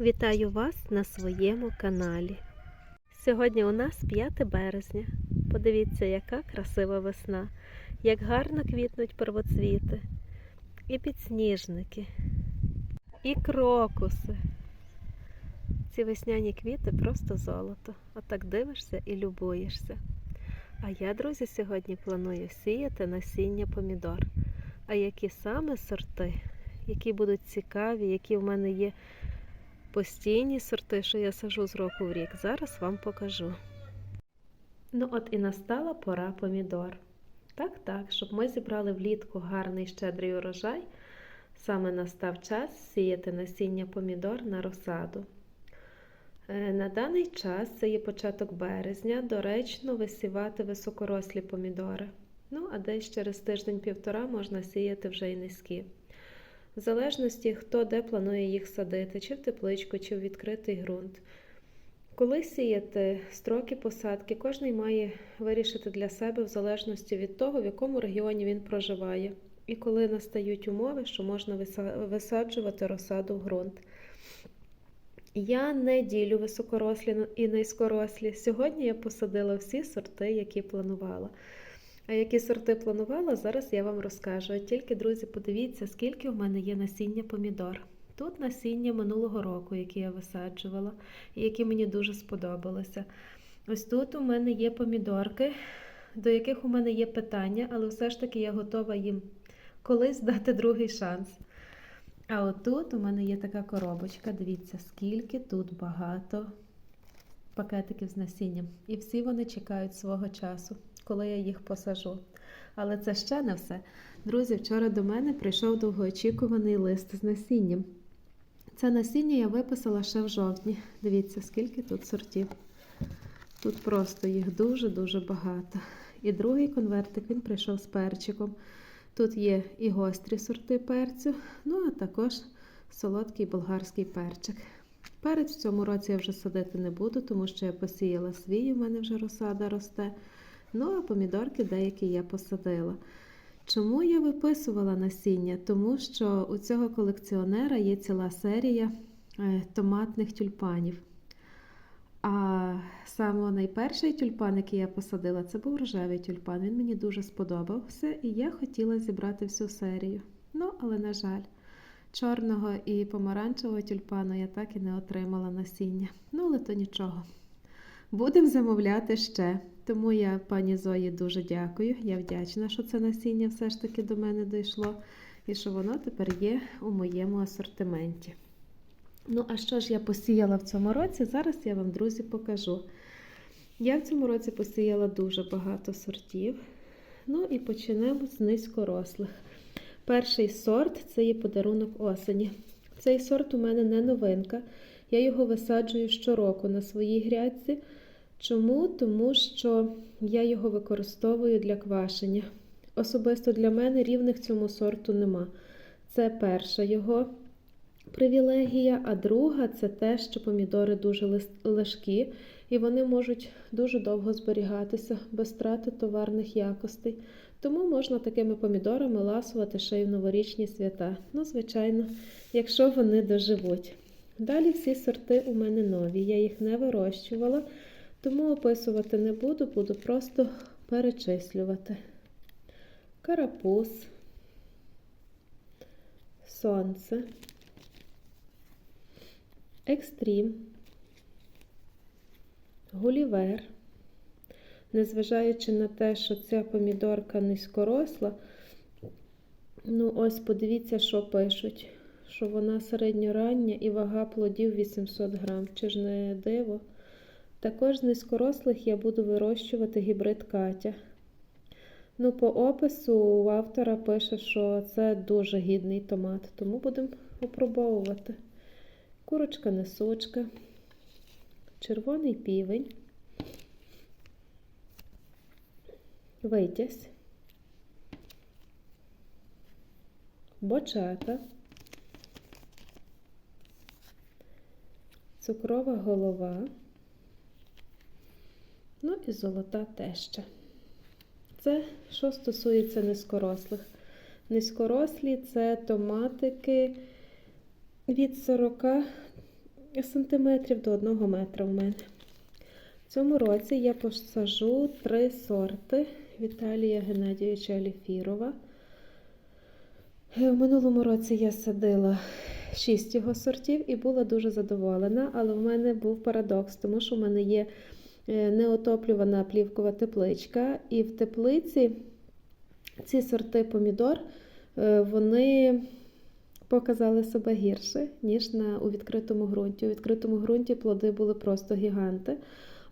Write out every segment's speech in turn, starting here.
Вітаю вас на своєму каналі. Сьогодні у нас 5 березня. Подивіться, яка красива весна, як гарно квітнуть первоцвіти, і підсніжники, і крокуси. Ці весняні квіти просто золото. Отак дивишся і любуєшся. А я, друзі, сьогодні планую сіяти насіння помідор. А які саме сорти, які будуть цікаві, які в мене є постійні сорти, що я сажу з року в рік, зараз вам покажу. Ну, от і настала пора помідор. Так, так, щоб ми зібрали влітку гарний щедрий урожай, саме настав час сіяти насіння помідор на розсаду. Е, На даний час це є початок березня, доречно висівати високорослі помідори. Ну, а десь через тиждень-півтора можна сіяти вже й низькі. В залежності, хто де планує їх садити, чи в тепличку, чи в відкритий ґрунт. Коли сіяти строки посадки, кожен має вирішити для себе в залежності від того, в якому регіоні він проживає, і коли настають умови, що можна висаджувати розсаду в ґрунт. Я не ділю високорослі і низькорослі. Сьогодні я посадила всі сорти, які планувала. А які сорти планувала, зараз я вам розкажу. Тільки, друзі, подивіться, скільки в мене є насіння помідор. Тут насіння минулого року, які я висаджувала, і які мені дуже сподобалися. Ось тут у мене є помідорки, до яких у мене є питання, але все ж таки я готова їм колись дати другий шанс. А отут у мене є така коробочка. Дивіться, скільки тут багато пакетиків з насінням. І всі вони чекають свого часу, коли я їх посажу. Але це ще не все. Друзі, вчора до мене прийшов довгоочікуваний лист з насінням. Це насіння я виписала ще в жовтні. Дивіться, скільки тут сортів. Тут просто їх дуже-дуже багато. І другий конвертик він прийшов з перчиком. Тут є і гострі сорти перцю, ну а також солодкий болгарський перчик. Перець в цьому році я вже садити не буду, тому що я посіяла свій, у мене вже розсада росте. Ну, а помідорки деякі я посадила. Чому я виписувала насіння? Тому що у цього колекціонера є ціла серія томатних тюльпанів. А саме найперший тюльпан, який я посадила, це був рожевий тюльпан. Він мені дуже сподобався, і я хотіла зібрати всю серію. Ну, але, на жаль, чорного і помаранчевого тюльпану я так і не отримала насіння. Ну, але то нічого. Будемо замовляти ще. Тому я пані Зої дуже дякую. Я вдячна, що це насіння все ж таки до мене дійшло і що воно тепер є у моєму асортименті. Ну, а що ж я посіяла в цьому році? Зараз я вам, друзі, покажу. Я в цьому році посіяла дуже багато сортів. Ну і почнемо з низькорослих. Перший сорт це є подарунок осені. Цей сорт у мене не новинка. Я його висаджую щороку на своїй грядці. Чому? Тому що я його використовую для квашення. Особисто для мене рівних цьому сорту нема. Це перша його привілегія, а друга це те, що помідори дуже лежкі і вони можуть дуже довго зберігатися без втрати товарних якостей. Тому можна такими помідорами ласувати ще й в новорічні свята. Ну, звичайно, якщо вони доживуть. Далі всі сорти у мене нові. Я їх не вирощувала, тому описувати не буду, буду просто перечислювати. Карапуз, сонце. Екстрім, гулівер. Незважаючи на те, що ця помідорка низькоросла, ну ось подивіться, що пишуть, що вона середньорання і вага плодів 800 грам. Чи ж не диво? Також з низькорослих я буду вирощувати гібрид Катя. Ну, по опису у автора пише, що це дуже гідний томат, тому будемо опробовувати. Курочка несучка, червоний півень, витязь, бочата, цукрова голова, ну і золота теща. Це що стосується низькорослих. Низькорослі це томатики від 40 сантиметрів до 1 метра в мене. В цьому році я посажу три сорти Віталія Геннадійовича Аліфірова. В минулому році я садила шість його сортів і була дуже задоволена, але в мене був парадокс, тому що в мене є неотоплювана плівкова тепличка, і в теплиці ці сорти помідор е, вони показали себе гірше, ніж на, у відкритому ґрунті. У відкритому ґрунті плоди були просто гіганти.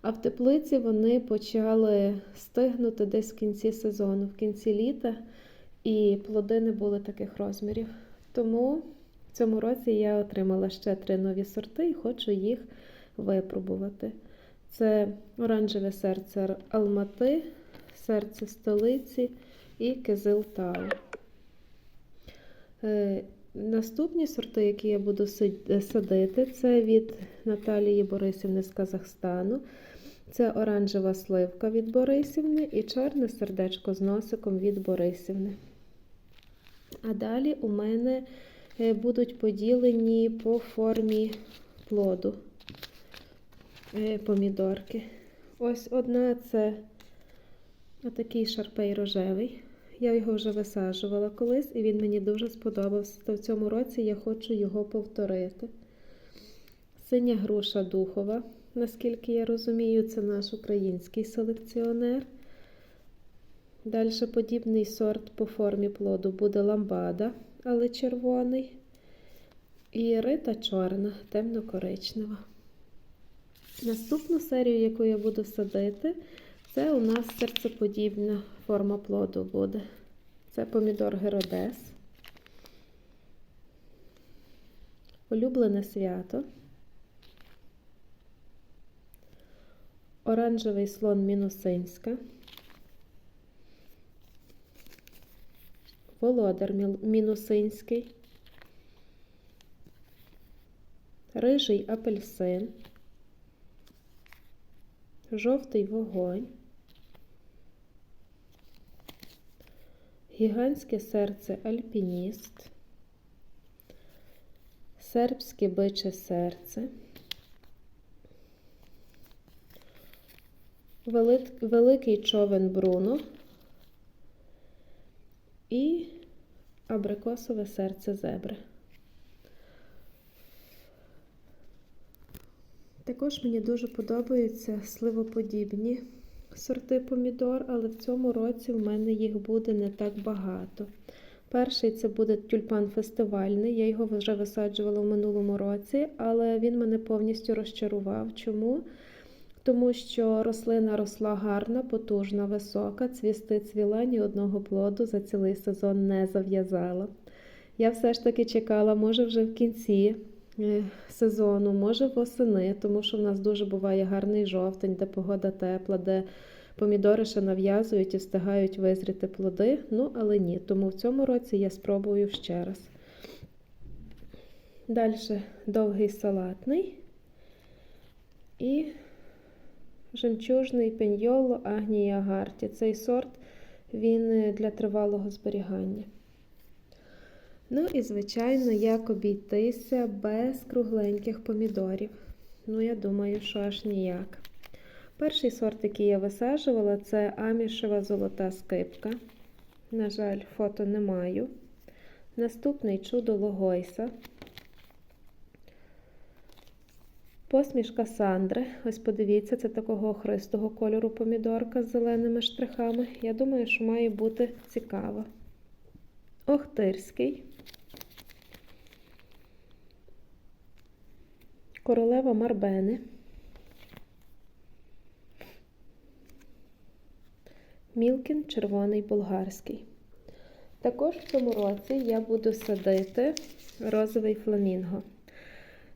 А в теплиці вони почали стигнути десь в кінці сезону, в кінці літа, і плоди не були таких розмірів. Тому в цьому році я отримала ще три нові сорти і хочу їх випробувати. Це оранжеве серце Алмати, серце столиці і кизил Тау. Е, Наступні сорти, які я буду садити, це від Наталії Борисівни з Казахстану. Це оранжева сливка від Борисівни і чорне сердечко з носиком від Борисівни. А далі у мене е, будуть поділені по формі плоду помідорки. Ось одна це отакий шарпей рожевий. Я його вже висаджувала колись, і він мені дуже сподобався. То в цьому році я хочу його повторити. Синя груша духова, наскільки я розумію, це наш український селекціонер. Далі подібний сорт по формі плоду буде ламбада, але червоний. І рита чорна, темно-коричнева. Наступну серію, яку я буду садити, це у нас серцеподібна форма плоду буде. Це помідор Геродес. Улюблене свято. Оранжевий слон Мінусинська. Володар Мінусинський. Рижий апельсин. Жовтий вогонь. Гігантське серце альпініст, сербське биче серце, великий човен Бруно і абрикосове серце зебри. Також мені дуже подобаються сливоподібні сорти помідор, але в цьому році в мене їх буде не так багато. Перший це буде тюльпан фестивальний. Я його вже висаджувала в минулому році, але він мене повністю розчарував. Чому? Тому що рослина росла гарна, потужна, висока, цвісти цвіла, ні одного плоду за цілий сезон не зав'язала. Я все ж таки чекала, може, вже в кінці сезону, може восени, тому що в нас дуже буває гарний жовтень, де погода тепла, де помідори ще нав'язують і встигають визріти плоди. Ну, але ні. Тому в цьому році я спробую ще раз. Далі довгий салатний і жемчужний пеньйоло Агнія Гарті. Цей сорт він е, для тривалого зберігання. Ну і, звичайно, як обійтися без кругленьких помідорів. Ну, я думаю, що аж ніяк. Перший сорт, який я висаджувала, це амішева золота скипка. На жаль, фото не маю. Наступний чудо Логойса. Посмішка Сандри. Ось подивіться, це такого охристого кольору помідорка з зеленими штрихами. Я думаю, що має бути цікаво. Охтирський. Королева Марбени. Мілкін червоний болгарський. Також в цьому році я буду садити розовий фламінго.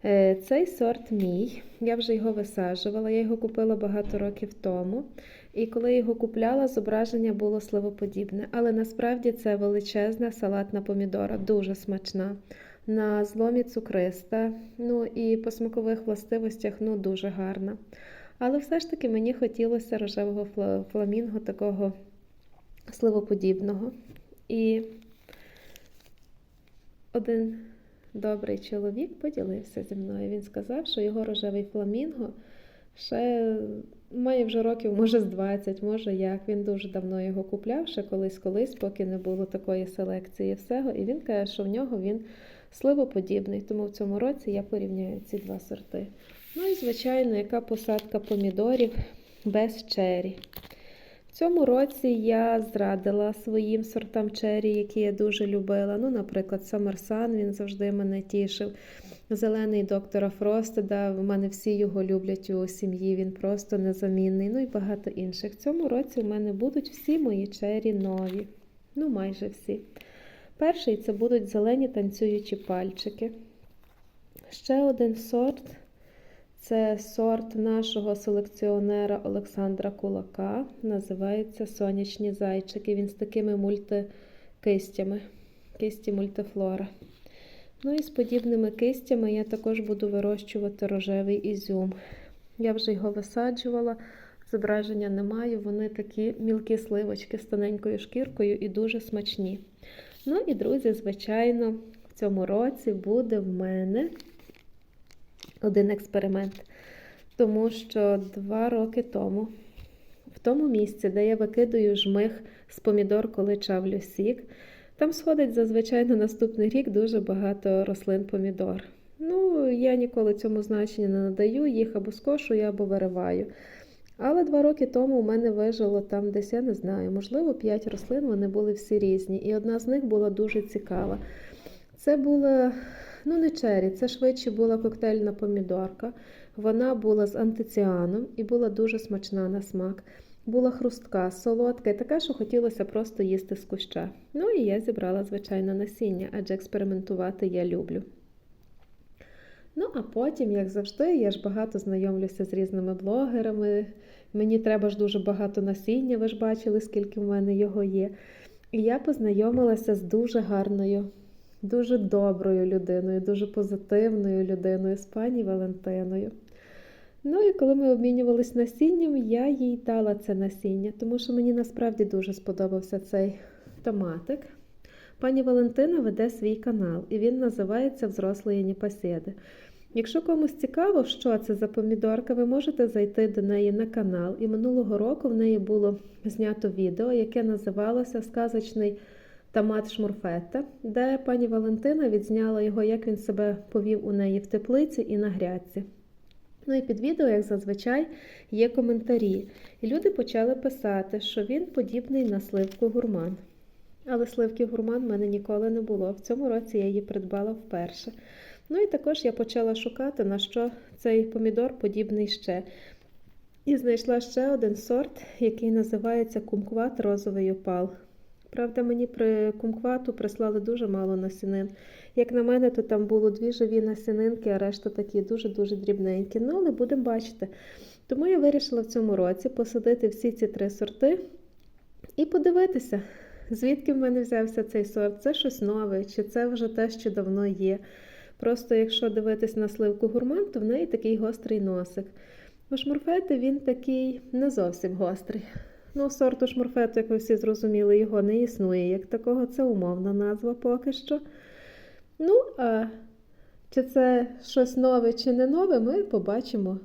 Е, Цей сорт мій, я вже його висаджувала, я його купила багато років тому. І коли його купляла, зображення було сливоподібне. Але насправді це величезна салатна помідора, дуже смачна. На зломі цукриста, ну і по смакових властивостях ну, дуже гарна. Але все ж таки мені хотілося рожевого фла- фламінго, такого сливоподібного. І один добрий чоловік поділився зі мною. Він сказав, що його рожевий фламінго ще має вже років, може, з 20, може як. Він дуже давно його купляв, ще колись-колись, поки не було такої селекції всього. І він каже, що в нього він сливоподібний. Тому в цьому році я порівняю ці два сорти. Ну і, звичайно, яка посадка помідорів без чері. В цьому році я зрадила своїм сортам чері, які я дуже любила. Ну, наприклад, Самарсан, він завжди мене тішив. Зелений доктора Фростеда, в мене всі його люблять у сім'ї, він просто незамінний. Ну і багато інших. В цьому році в мене будуть всі мої чері нові. Ну, майже всі. Перший це будуть зелені танцюючі пальчики. Ще один сорт це сорт нашого селекціонера Олександра Кулака. Називається Сонячні зайчики. Він з такими мультикистями, кисті мультифлора. Ну і з подібними кистями я також буду вирощувати рожевий ізюм. Я вже його висаджувала, зображення не маю. Вони такі мілкі сливочки з тоненькою шкіркою і дуже смачні. Ну і, друзі, звичайно, в цьому році буде в мене один експеримент. Тому що два роки тому, в тому місці, де я викидаю жмих з помідор, коли чавлю сік, там сходить зазвичай на наступний рік дуже багато рослин помідор. Ну, я ніколи цьому значення не надаю, їх або скошую, або вириваю. Але два роки тому у мене вижило там десь, я не знаю, можливо, п'ять рослин, вони були всі різні. І одна з них була дуже цікава. Це була, ну, не чері, це швидше була коктейльна помідорка. Вона була з антиціаном і була дуже смачна на смак. Була хрустка, солодка і така, що хотілося просто їсти з куща. Ну і я зібрала, звичайно, насіння, адже експериментувати я люблю. Ну, а потім, як завжди, я ж багато знайомлюся з різними блогерами. Мені треба ж дуже багато насіння, ви ж бачили, скільки в мене його є. І я познайомилася з дуже гарною, дуже доброю людиною, дуже позитивною людиною з пані Валентиною. Ну і коли ми обмінювалися насінням, я їй дала це насіння, тому що мені насправді дуже сподобався цей томатик. Пані Валентина веде свій канал, і він називається Взрослої Непоседи. Якщо комусь цікаво, що це за помідорка, ви можете зайти до неї на канал. І минулого року в неї було знято відео, яке називалося Сказочний томат шмурфета, де пані Валентина відзняла його, як він себе повів у неї в теплиці і на грядці. Ну і під відео, як зазвичай, є коментарі. І люди почали писати, що він подібний на сливку гурман. Але сливки гурман в мене ніколи не було. В цьому році я її придбала вперше. Ну і також я почала шукати, на що цей помідор подібний ще. І знайшла ще один сорт, який називається кумкват розовий опал. Правда, мені при кумквату прислали дуже мало насінин. Як на мене, то там було дві живі насінинки, а решта такі дуже-дуже дрібненькі. Ну, але будемо бачити. Тому я вирішила в цьому році посадити всі ці три сорти і подивитися, звідки в мене взявся цей сорт. Це щось нове, чи це вже те, що давно є. Просто якщо дивитись на сливку гурман, то в неї такий гострий носик. У шмурфети він такий не зовсім гострий. Ну, сорту шмурфету, як ви всі зрозуміли, його не існує як такого, це умовна назва поки що. Ну, а чи це щось нове, чи не нове, ми побачимо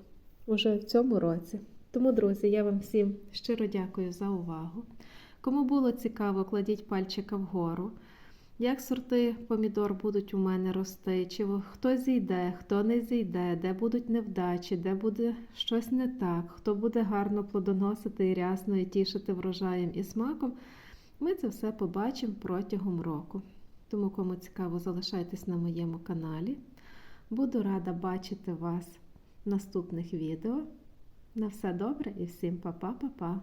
уже в цьому році. Тому, друзі, я вам всім щиро дякую за увагу. Кому було цікаво, кладіть пальчика вгору. Як сорти помідор будуть у мене рости, чи хто зійде, хто не зійде, де будуть невдачі, де буде щось не так, хто буде гарно плодоносити і рясно і тішити врожаєм і смаком, ми це все побачимо протягом року. Тому, кому цікаво, залишайтесь на моєму каналі. Буду рада бачити вас в наступних відео. На все добре і всім па-па-па-па!